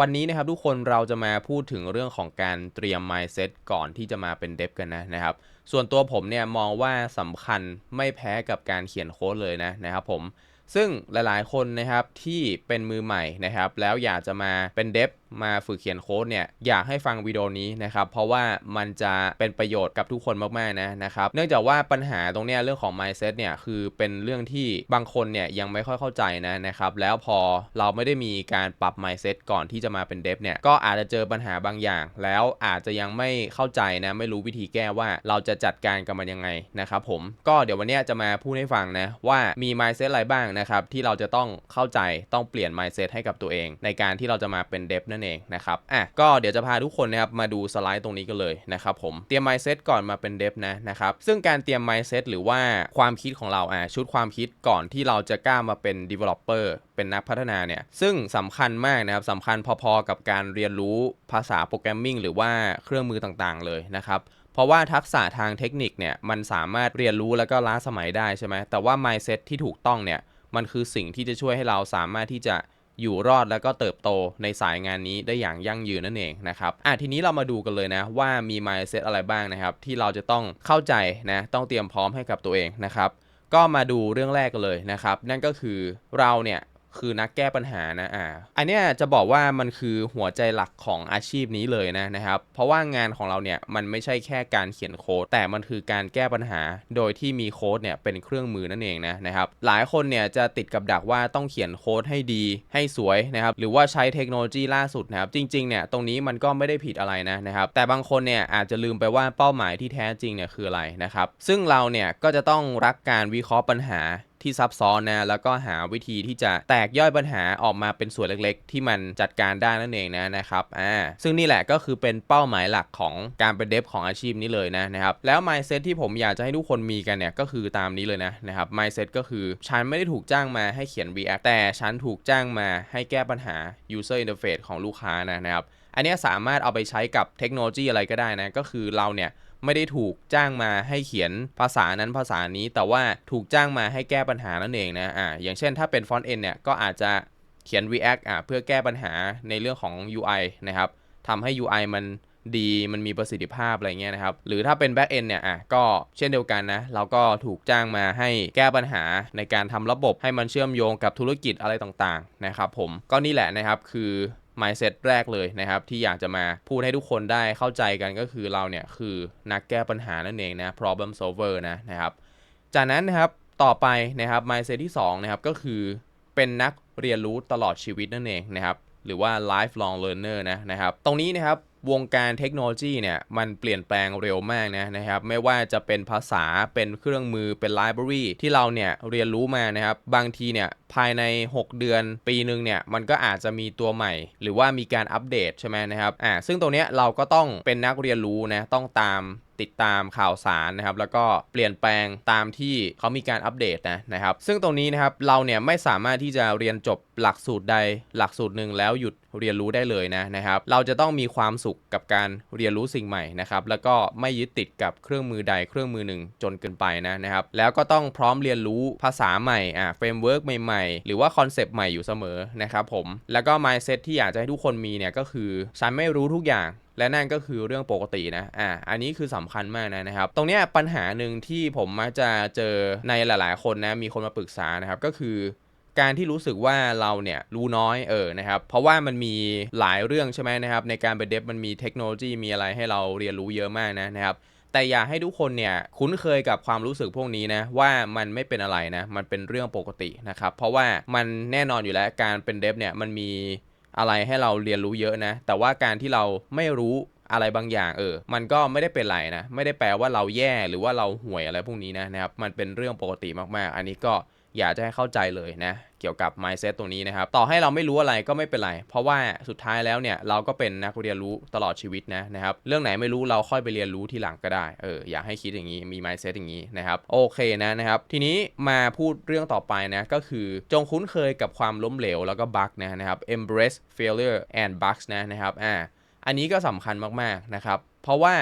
วันนี้นะครับทุกคนเราจะมาพูดถึงเรื่องของการเตรียม mindset ก่อนที่จะมาเป็นเดฟกันนะนะครับ ส่วนตัวผมเนี่ยมองว่าสำคัญไม่แพ้กับการเขียนโค้ดเลยนะนะครับผม ซึ่งหลายๆ คนนะครับที่เป็นมือใหม่นะครับ แล้วอยากจะมาเป็นเดฟมาฝึกเขียนโค้ดเนี่ยอยากให้ฟังวิดีโอนี้นะครับ เพราะว่ามันจะเป็นประโยชน์กับทุกคนมากๆนะนะครับ เนื่องจากว่าปัญหาตรงเนี้ยเรื่องของ mindset เนี่ยคือเป็นเรื่องที่บางคนเนี่ยยังไม่ค่อยเข้าใจนะนะครับ แล้วพอเราไม่ได้มีการปรับ mindset ก่อนที่จะมาเป็นเดฟเนี่ยก็อาจจะเจอปัญหาบางอย่าง แล้วอาจจะยังไม่เข้าใจนะไม่รู้วิธีแก้ว่าเราจะจัดการกับมันยังไงนะครับผมก็เดี๋ยววันนี้จะมาพูดให้ฟังนะว่ามี mindset อะไรบ้างนะครับที่เราจะต้องเข้าใจต้องเปลี่ยน mindset ให้กับตัวเอง ในการที่เราจะมาเป็นเดฟนั่นเองนะครับอะก็เดี๋ยวจะพาทุกคนนะครับมาดูสไลด์ตรงนี้กันเลยนะครับผมเตรียม mindset ก่อนมาเป็นเดฟนะนะครับซึ่งการเตรียม mindset หรือว่าความคิดของเราอะชุดความคิดก่อนที่เราจะกล้ามาเป็น developer เป็นนักพัฒนาเนี่ย ซึ่งสำคัญมากนะครับสำคัญพอๆกับการเรียนรู้ภาษาโปรแกรมมิ่งหรือว่าเครื่องมือต่างๆ เลยนะครับเพราะว่าทักษะทางเทคนิคเนี่ยมันสามารถเรียนรู้แล้วก็ล้าสมัยได้ใช่ไหมแต่ว่า mindset ที่ถูกต้องเนี่ยมันคือสิ่งที่จะช่วยให้เราสามารถที่จะอยู่รอดแล้วก็เติบโตในสายงานนี้ได้อย่างยั่งยืนนั่นเองนะครับอะทีนี้เรามาดูกันเลยนะว่ามี mindset อะไรบ้างนะครับ ที่เราจะต้องเข้าใจนะต้องเตรียมพร้อมให้กับตัวเองนะครับ ก็มาดูเรื่องแรกกันเลยนะครับ นั่นก็คือเราเนี่ย คือนักแก้ปัญหานะอ่าอันเนี้ยจะบอกว่ามันคือหัวใจหลักของอาชีพนี้เลยนะนะครับ เพราะว่างานของเราเนี่ยมันไม่ใช่แค่การเขียนโค้ดแต่มันคือการแก้ปัญหา โดยที่มีโค้ดเนี่ยเป็นเครื่องมือนั่นเองนะนะครับ หลายคนเนี่ยจะติดกับดักว่าต้องเขียนโค้ดให้ดีให้สวยนะครับหรือว่าใช้เทคโนโลยีล่าสุดนะครับจริงๆเนี่ยตรงนี้มันก็ไม่ได้ผิดอะไรนะนะครับ แต่บางคนเนี่ยอาจจะลืมไปว่าเป้าหมายที่แท้จริงเนี่ยคืออะไรนะครับ ซึ่งเราเนี่ยก็จะต้องรักการวิเคราะห์ปัญหา ที่ซับซ้อนนะแล้วก็หาวิธีที่จะแตกย่อยปัญหาออกมาเป็นส่วนเล็กๆ ที่มันจัดการได้นั่นเองนะนะครับอ่าซึ่งนี่แหละก็คือเป็นเป้าหมายหลักของการเป็นเดฟของอาชีพนี้เลยนะนะครับแล้ว mindset ที่ผมอยากจะให้ทุกคนมีกันเนี่ยก็คือตามนี้เลยนะนะครับ mindset ก็คือฉันไม่ได้ถูกจ้างมาให้เขียน React แต่ฉันถูกจ้างมาให้แก้ปัญหา user interface ของลูกค้านะนะครับอันนี้สามารถเอาไปใช้กับเทคโนโลยีอะไรก็ได้นะก็คือเราเนี่ย ไม่ได้ถูกจ้างมาให้เขียนภาษานั้นภาษานี้แต่ว่าถูกจ้างมาให้แก้ปัญหานั่นเองนะอ่าอย่างเช่นถ้าเป็น front end เนี่ยก็อาจจะเขียน React อ่าเพื่อแก้ปัญหาในเรื่องของ UI นะครับทำให้ UI มันดีมันมีประสิทธิภาพอะไรเงี้ยนะครับ หรือถ้าเป็น back end เนี่ยอะก็เช่นเดียวกันนะ เราก็ถูกจ้างมาให้แก้ปัญหาในการทำระบบให้มันเชื่อมโยงกับธุรกิจอะไรต่างๆนะครับผมก็นี่แหละนะครับคือ mindset แรกเลยนะครับ ที่อยากจะมาพูดให้ทุกคนได้เข้าใจกันก็คือเราเนี่ย คือนักแก้ปัญหานั่นเองนะ problem solver นะนะครับ จากนั้นนะครับต่อไปนะครับ mindset ที่2นะครับก็คือเป็นนักเรียนรู้ตลอดชีวิตนั่นเองนะครับ หรือว่า lifelong learner นะนะครับ ตรงนี้นะครับ วงการเทคโนโลยีเนี่ยมันเปลี่ยนแปลงเร็วมากนะนะครับไม่ว่าจะเป็นภาษาเป็นเครื่องมือเป็นไลบรารีที่เราเนี่ยเรียนรู้มานะครับบางทีเนี่ยภายใน 6 เดือนปีหนึ่งเนี่ยมันก็อาจจะมีตัวใหม่ หรือว่ามีการอัปเดตใช่ไหมนะครับอ่าซึ่งตรงเนี้ยเราก็ต้องเป็นนักเรียนรู้นะต้องตามติดตามข่าวสารนะครับแล้วก็เปลี่ยนแปลงตามที่เขามีการอัปเดตนะนะครับซึ่งตรงนี้นะครับเราเนี่ยไม่สามารถที่จะเรียนจบหลักสูตรใดหลักสูตรหนึ่งแล้วหยุด เรียนรู้ได้เลยนะนะครับ เราจะต้องมีความสุขกับการเรียนรู้สิ่งใหม่นะครับ แล้วก็ไม่ยึดติดกับเครื่องมือใดเครื่องมือหนึ่งจนเกินไปนะนะครับ แล้วก็ต้องพร้อมเรียนรู้ภาษาใหม่อ่าเฟรมเวิร์กใหม่ๆ หรือว่าคอนเซปต์ใหม่อยู่เสมอนะครับผม แล้วก็ mindset ที่อยากจะให้ทุกคนมีเนี่ยก็คือฉันไม่รู้ทุกอย่างและนั่นก็คือเรื่องปกตินะ อ่า อันนี้คือสำคัญมากนะนะครับ ตรงนี้ปัญหาหนึ่งที่ผมมักจะเจอในหลาย ๆ คนนะ มีคนมาปรึกษานะครับ ก็คือ การที่รู้สึกว่าเราเนี่ยรู้น้อยเออนะครับเพราะว่ามันมีหลายเรื่องใช่ไหมนะครับในการเป็นเดฟมันมีเทคโนโลยีมีอะไรให้เราเรียนรู้เยอะมากนะนะครับแต่อยากให้ทุกคนเนี่ยคุ้นเคยกับความรู้สึกพวกนี้นะว่ามันไม่เป็นอะไรนะมันเป็นเรื่องปกตินะครับเพราะว่ามันแน่นอนอยู่แล้วการเป็นเดฟเนี่ยมันมีอะไรให้เราเรียนรู้เยอะนะ แต่ว่าการที่เราไม่รู้อะไรบางอย่างเออ มันก็ไม่ได้เป็นไรนะ ไม่ได้แปลว่าเราแย่หรือว่าเราห่วยอะไรพวกนี้นะนะครับ มันเป็นเรื่องปกติมากๆ อันนี้ก็ อยากจะให้เข้าใจเลยนะ เกี่ยวกับ mindset ตรงนี้นะครับ ต่อให้เราไม่รู้อะไรก็ไม่เป็นไร เพราะว่าสุดท้ายแล้วเนี่ยเราก็เป็นนักเรียนรู้ตลอดชีวิตนะนะครับ เรื่องไหนไม่รู้เราค่อยไปเรียนรู้ทีหลังก็ได้ เอออยากให้คิดอย่างนี้มี mindset อย่างนี้นะครับ โอเคนะนะครับ ทีนี้มาพูดเรื่องต่อไปนะก็คือจงคุ้นเคยกับความล้มเหลวแล้วก็บั๊กนะนะครับ embrace failure and bugs นะนะครับ อ่า อันนี้ก็สำคัญมากๆนะครับ เพราะว่า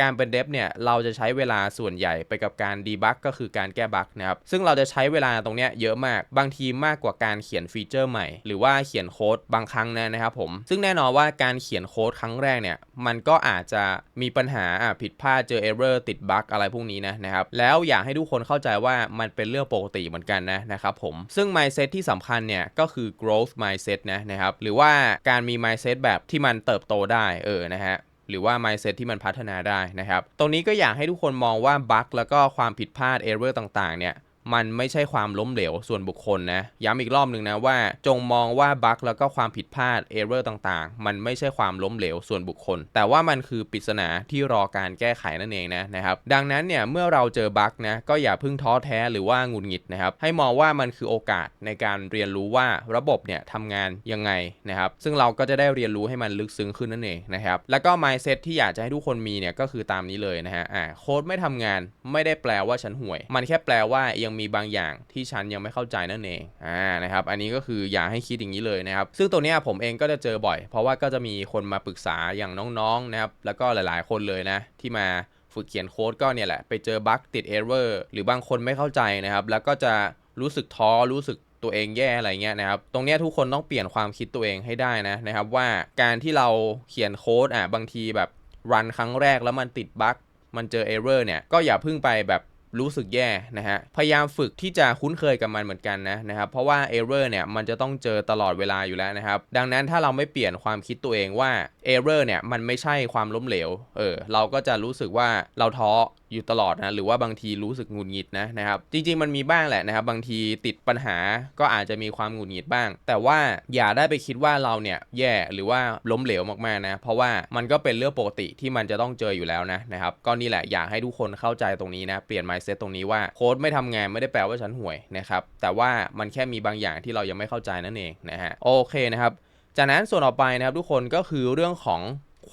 การเป็นเดฟเนี่ยเราจะใช้เวลาส่วนใหญ่ไปกับการดีบักก็คือการแก้บักนะครับซึ่งเราจะใช้เวลาตรงเนี้ยเยอะมากบางทีมากกว่าการเขียนฟีเจอร์ใหม่ หรือว่าเขียนโค้ดบางครั้งนะนะครับผมซึ่งแน่นอนว่าการเขียนโค้ดครั้งแรกเนี่ยมันก็อาจจะมีปัญหาผิดพลาดเจอเอเรอร์ติดบั๊กอะไรพวกนี้นะนะครับแล้วอยากให้ทุกคนเข้าใจว่ามันเป็นเรื่องปกติเหมือนกันนะนะครับผมซึ่ง mindset ที่สำคัญเนี่ยก็คือ growth mindset นะนะครับหรือว่าการมี mindset แบบที่มันเติบโตได้เออนะฮะ หรือว่า mindset ที่มันพัฒนาได้นะครับ ตรงนี้ก็อยากให้ทุกคนมองว่าบั๊กแล้วก็ความผิดพลาด error ต่างๆ เนี่ย มันไม่ใช่ความล้มเหลวส่วนบุคคลนะย้ำอีกรอบหนึ่งนะว่า จงมองว่าบั๊กแล้วก็ความผิดพลาด error ต่างๆ มันไม่ใช่ความล้มเหลวส่วนบุคคล แต่ว่ามันคือปริศนาที่รอการแก้ไขนั่นเองนะนะครับดังนั้นเนี่ยเมื่อเราเจอบั๊กนะก็อย่าเพิ่งท้อแท้หรือว่าหงุดหงิดนะครับให้มองว่ามันคือโอกาสในการเรียนรู้ว่าระบบเนี่ยทำงานยังไงนะครับซึ่งเราก็จะได้เรียนรู้ให้มันลึกซึ้งขึ้นนั่นเองนะครับแล้วก็ mindset ที่อยากจะให้ทุกคนมีเนี่ยก็คือตามนี้เลยนะฮะอ่าโค้ดไม่ทำงานไม่ได้แปลว่าฉันห่วย มันแค่แปลว่ายังมีบางอย่างที่ฉันยังไม่เข้าใจนั่นเองอ่านะครับอันนี้ก็คืออย่าให้คิดอย่างนี้เลยนะครับ ซึ่งตัวเนี้ยผมเองก็จะเจอบ่อย เพราะว่าก็จะมีคนมาปรึกษาอย่างน้องๆนะครับแล้วก็หลายๆ คนเลยนะที่มาฝึกเขียนโค้ดก็เนี่ยแหละไปเจอบั๊กติดเอเรอร์หรือบางคนไม่เข้าใจนะครับ แล้วก็จะรู้สึกท้อรู้สึกตัวเองแย่อะไรเงี้ยนะครับ ตรงเนี้ยทุกคนต้องเปลี่ยนความคิดตัวเองให้ได้นะนะครับ ว่าการที่เราเขียนโค้ดอะบางทีแบบรันครั้งแรกแล้วมันติดบั๊กมันเจอเอเรอร์เนี่ยก็อย่าเพิ่งไปแบบ รู้สึกแย่นะฮะ พยายามฝึกที่จะคุ้นเคยกับมันเหมือนกันนะนะครับ เพราะว่าเอเรอร์เนี่ยมันจะต้องเจอตลอดเวลาอยู่แล้วนะครับ ดังนั้นถ้าเราไม่เปลี่ยนความคิดตัวเองว่าเอเรอร์เนี่ยมันไม่ใช่ความล้มเหลว เออเราก็จะรู้สึกว่าเราท้อ อยู่ตลอดนะหรือว่าบางทีรู้สึกหงุดหงิดนะนะครับจริง ๆ มันมีบ้างแหละนะครับ บางทีติดปัญหาก็อาจจะมีความหงุดหงิดบ้าง แต่ว่าอย่าได้ไปคิดว่าเราเนี่ยแย่หรือว่าล้มเหลวมากๆนะ เพราะว่ามันก็เป็นเรื่องปกติที่มันจะต้องเจออยู่แล้วนะนะครับก็นี่แหละอยากให้ทุกคนเข้าใจตรงนี้นะเปลี่ยน mindset ตรงนี้ว่าโค้ดไม่ทำงานไม่ได้แปลว่าฉันห่วยนะครับแต่ว่ามันแค่มีบางอย่างที่เรายังไม่เข้าใจนั่นเองนะฮะโอเคนะครับจากนั้นส่วนต่อไปนะครับทุกคนก็คือเรื่องของ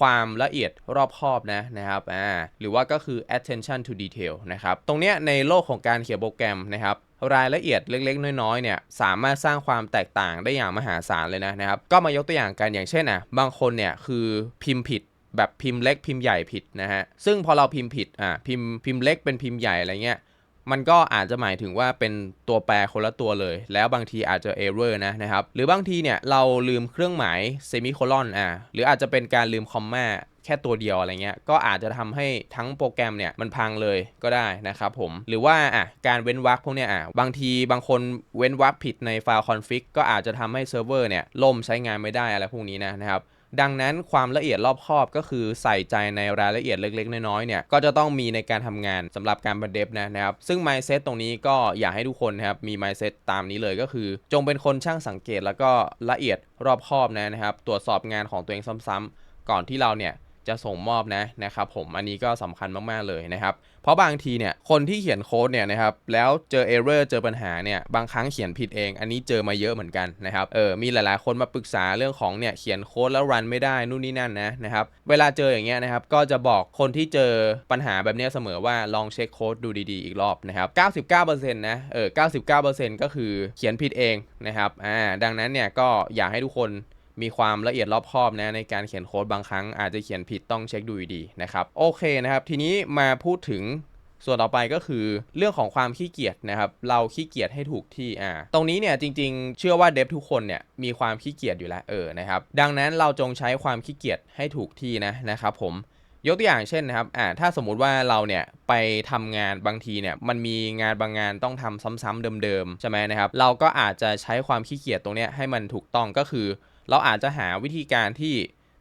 ความละเอียดรอบคอบนะนะครับอ่าหรือว่าก็คือ attention to detail นะครับตรงเนี้ยในโลกของการเขียนโปรแกรมนะครับรายละเอียดเล็กๆ น้อยๆเนี่ยสามารถสร้างความแตกต่างได้อย่างมหาศาลเลยนะนะครับก็มายกตัวอย่างกันอย่างเช่นอะบางคนเนี่ยคือพิมพ์ผิดแบบพิมพ์เล็กพิมพ์ใหญ่ผิดนะฮะซึ่งพอเราพิมพ์ผิดอะพิมพ์พิมพ์เล็กเป็นพิมพ์ใหญ่อะไรเงี้ย มันก็อาจจะหมายถึงว่าเป็นตัวแปรคนละตัวเลย แล้วบางทีอาจจะ error นะนะครับ หรือบางทีเนี่ยเราลืมเครื่องหมาย semicolon อะหรืออาจจะเป็นการลืมคอมมาแค่ตัวเดียวอะไรเงี้ย ก็อาจจะทำให้ทั้งโปรแกรมเนี่ยมันพังเลยก็ได้นะครับผม หรือว่าอะการเว้นวรรคพวกเนี้ยอะบางทีบางคนเว้นวรรคผิดในไฟล์ config ก็อาจจะทำให้เซิร์ฟเวอร์เนี่ยล่มใช้งานไม่ได้อะไรพวกนี้นะนะครับ ดังนั้นความละเอียดรอบคอบก็คือใส่ใจในรายละเอียดเล็ก ๆ น้อยๆเนี่ยก็จะต้องมีในการทำงานสำหรับการบันเดฟนะนะครับ ซึ่ง mindset ตรงนี้ก็อยากให้ทุกคนนะครับมี mindset ตามนี้เลยก็คือ จงเป็นคนช่างสังเกตแล้วก็ละเอียดรอบคอบนะนะครับ ตรวจสอบงานของตัวเองซ้ำๆก่อนที่เราเนี่ย จะส่งมอบนะนะครับผมอันนี้ก็สำคัญมากๆเลยนะครับ เพราะบางทีเนี่ยคนที่เขียนโค้ดเนี่ยนะครับแล้วเจอเอเรอร์เจอปัญหาเนี่ยบางครั้งเขียนผิดเอง อันนี้เจอมาเยอะเหมือนกันนะครับเออมีหลายๆคนมาปรึกษาเรื่องของเนี่ยเขียนโค้ดแล้วรันไม่ได้นู่นนี่นั่นนะนะครับเวลาเจออย่างเงี้ยนะครับก็จะบอกคนที่เจอปัญหาแบบเนี้ยเสมอว่าลองเช็คโค้ดดูดีๆอีกรอบนะครับ99%นะเออ99%ก็คือเขียนผิดเองนะครับอ่าดังนั้นเนี่ยก็อยากให้ทุกคน มีความละเอียดรอบคอบนะในการเขียนโค้ดบางครั้งอาจจะเขียนผิดต้องเช็คดูดีนะครับโอเคนะครับ ทีนี้มาพูดถึงส่วนต่อไปก็คือเรื่องของความขี้เกียจนะครับ เราขี้เกียจให้ถูกที่อ่าตรงนี้เนี่ยจริงๆ เชื่อว่าเดฟทุกคนเนี่ยมีความขี้เกียจอยู่แล้วเออนะครับ ดังนั้นเราจงใช้ความขี้เกียจให้ถูกที่นะนะครับผมยกตัวอย่างเช่นนะครับอ่าถ้าสมมุติว่าเราเนี่ยไปทำงานบางทีเนี่ยมันมีงานบางงานต้องทำซ้ำๆเดิมๆใช่ไหมนะครับ เราก็อาจจะใช้ความขี้เกียจตรงเนี้ยให้มันถูกต้องก็คือ เราอาจจะหาวิธีการที่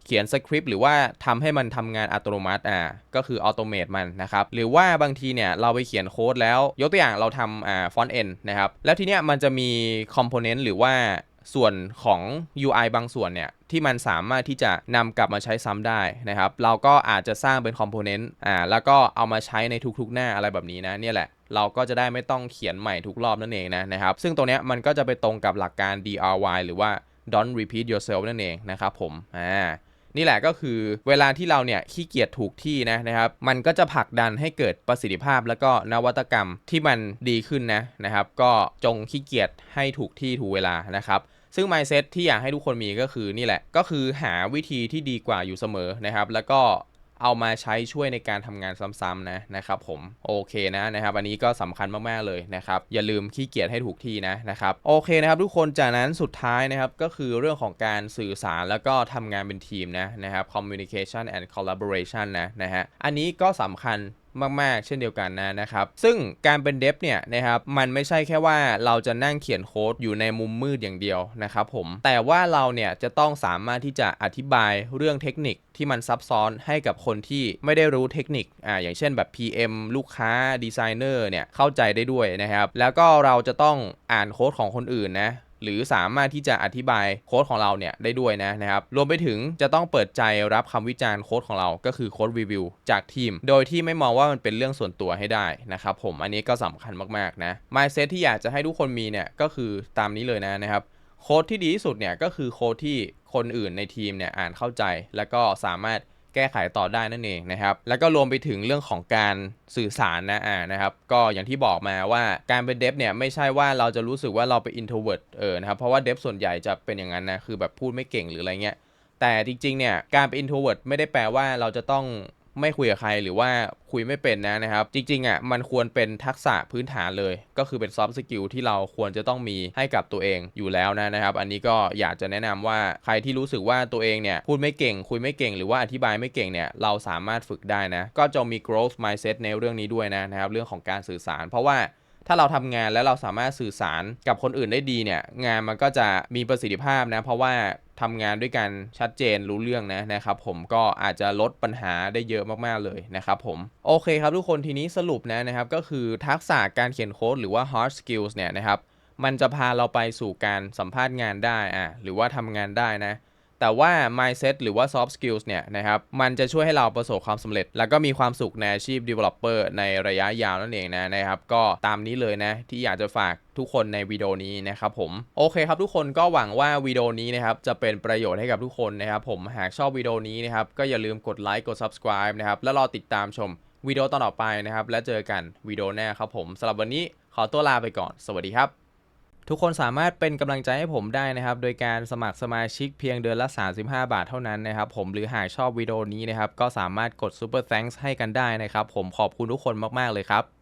เขียนสคริปต์หรือว่าทำให้มันทำงานอัตโนมัติอ่าก็คือออโตเมตมันนะครับ หรือว่าบางทีเนี่ยเราไปเขียนโค้ดแล้ว ยกตัวอย่างเราทำอ่าฟอนต์เอ็นนะครับ แล้วทีเนี้ยมันจะมีคอมโพเนนต์หรือว่าส่วนของ UI บางส่วนเนี่ย ที่มันสามารถที่จะนำกลับมาใช้ซ้ำได้นะครับ เราก็อาจจะสร้างเป็นคอมโพเนนต์อ่าแล้วก็เอามาใช้ในทุกๆหน้าอะไรแบบนี้นะเนี่ยแหละ เราก็จะได้ไม่ต้องเขียนใหม่ทุกรอบนั่นเองนะนะครับ ซึ่งตรงเนี้ยมันก็จะไปตรงกับหลักการ DRY หรือว่า don't repeat yourself นั่นเองนะครับผมอ่านี่แหละก็คือเวลาที่เราเนี่ยขี้เกียจถูกที่นะนะครับ มันก็จะผลักดันให้เกิดประสิทธิภาพแล้วก็นวัตกรรมที่มันดีขึ้นนะนะครับ ก็จงขี้เกียจให้ถูกที่ถูกเวลานะครับ ซึ่ง mindset ที่อยากให้ทุกคนมีก็คือนี่แหละ ก็คือหาวิธีที่ดีกว่าอยู่เสมอนะครับ แล้วก็ เอามาใช้ช่วยในการทำงานซ้ำๆนะนะครับผมโอเคนะนะครับอันนี้ก็สำคัญมากๆเลยนะครับอย่าลืมขี้เกียจให้ถูกที่นะนะครับโอเคนะครับทุกคนจากนั้นสุดท้ายนะครับก็คือเรื่องของการสื่อสารแล้วก็ทำงานเป็นทีมนะนะครับ communication and collaboration นะนะฮะอันนี้ก็สำคัญ มาก ๆ เช่นเดียวกันนะนะครับซึ่งการเป็นเดฟเนี่ยนะครับมันไม่ใช่แค่ว่าเราจะนั่งเขียนโค้ดอยู่ในมุมมืดอย่างเดียวนะครับผมแต่ว่าเราเนี่ยจะต้องสามารถที่จะอธิบายเรื่องเทคนิคที่มันซับซ้อนให้กับคนที่ไม่ได้รู้เทคนิคอ่าอย่างเช่นแบบ PM ลูกค้าดีไซเนอร์เนี่ยเข้าใจได้ด้วยนะครับแล้วก็เราจะต้องอ่านโค้ดของคนอื่นนะ หรือสามารถที่จะอธิบายโค้ดของเราเนี่ยได้ด้วยนะนะครับ รวมไปถึงจะต้องเปิดใจรับคำวิจารณ์โค้ดของเราก็คือโค้ดรีวิวจากทีม โดยที่ไม่มองว่ามันเป็นเรื่องส่วนตัวให้ได้นะครับผมอันนี้ก็สำคัญมากๆนะ mindset ที่อยากจะให้ทุกคนมีเนี่ยก็คือตามนี้เลยนะนะครับโค้ดที่ดีที่สุดเนี่ยก็คือโค้ดที่คนอื่นในทีมเนี่ยอ่านเข้าใจ แล้วก็สามารถ แก้ไขต่อได้นั่นเองนะครับ แล้วก็รวมไปถึงเรื่องของการสื่อสารนะอ่านะครับ ก็อย่างที่บอกมาว่าการเป็นเดฟเนี่ยไม่ใช่ว่าเราจะรู้สึกว่าเราเป็นโทรเวิร์ดเออนะครับ เพราะว่าเดฟส่วนใหญ่จะเป็นอย่างนั้นนะ คือแบบพูดไม่เก่งหรืออะไรเงี้ย แต่จริงๆเนี่ยการเป็นอินโทรเวิร์ตไม่ได้แปลว่าเราจะต้อง ไม่คุยกับใครหรือว่าคุยไม่เป็นนะนะครับ จริงๆอะมันควรเป็นทักษะพื้นฐานเลย ก็คือเป็น soft skill ที่เราควรจะต้องมีให้กับตัวเองอยู่แล้วนะนะครับ อันนี้ก็อยากจะแนะนำว่าใครที่รู้สึกว่าตัวเองเนี่ยพูดไม่เก่ง คุยไม่เก่ง หรือว่าอธิบายไม่เก่งเนี่ยเราสามารถฝึกได้นะ ก็จะมี growth mindset ในเรื่องนี้ด้วยนะนะครับ เรื่องของการสื่อสาร เพราะว่า ถ้าเราทำงานแล้วเราสามารถสื่อสารกับคนอื่นได้ดีเนี่ย งานมันก็จะมีประสิทธิภาพนะ เพราะว่าทำงานด้วยกันชัดเจนรู้เรื่องนะนะครับผมก็อาจจะลดปัญหาได้เยอะมากๆเลยนะครับผมโอเคครับทุกคนทีนี้สรุปนะนะครับก็คือทักษะการเขียนโค้ดหรือว่า hard skills เนี่ยนะครับมันจะพาเราไปสู่การสัมภาษณ์งานได้อะหรือว่าทำงานได้นะ แต่ว่า mindset หรือว่า soft skills เนี่ยนะครับ มันจะช่วยให้เราประสบความสำเร็จ แล้วก็มีความสุขในอาชีพ developer ในระยะยาวนั่นเองนะนะครับ ก็ตามนี้เลยนะ ที่อยากจะฝากทุกคนในวิดีโอนี้นะครับผม โอเคครับทุกคนก็หวังว่าวิดีโอนี้นะครับ จะเป็นประโยชน์ให้กับทุกคนนะครับ ผมหากชอบวิดีโอนี้นะครับ ก็อย่าลืมกดไลค์กด subscribe นะครับ แล้วรอติดตามชมวิดีโอต่อไปนะครับ แล้วเจอกันวิดีโอหน้าครับผมสำหรับวันนี้ขอตัวลาไปก่อน สวัสดีครับ ทุกคนสามารถเป็นกำลังใจให้ผมได้นะครับ โดยการสมัครสมาชิกเพียงเดือนละ 35 บาทเท่านั้นนะครับ ผมหรือหากชอบวิดีโอนี้นะครับ ก็สามารถกด Super Thanks ให้กันได้นะครับ ผมขอบคุณทุกคนมาก ๆ เลยครับ